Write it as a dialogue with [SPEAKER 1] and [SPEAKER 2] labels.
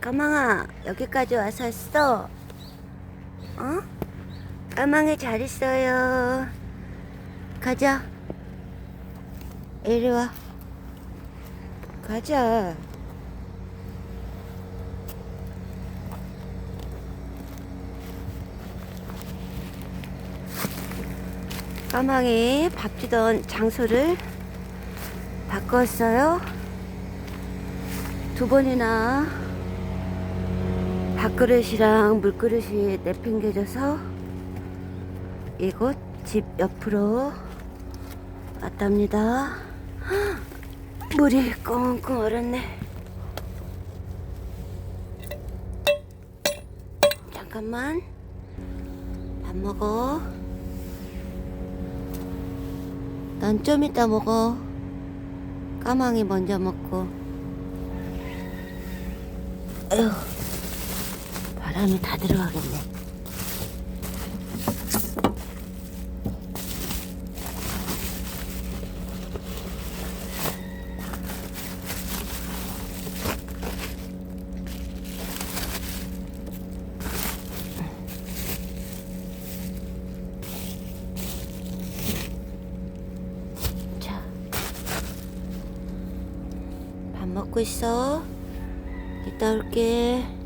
[SPEAKER 1] 까망아, 여기까지 왔어. 어? 까망이 잘 있어요. 가자. 이리 와. 가자. 까망이 밥 주던 장소를 바꿨어요. 두 번이나 밥그릇이랑 물그릇이 내팽개져서 이곳 집 옆으로 왔답니다. 헉, 물이 꽁꽁 얼었네. 잠깐만. 밥 먹어. 난 좀 이따 먹어. 까망이 먼저 먹고. 에휴, 바람이 다 들어가겠네. 먹고 있어. 이따 올게.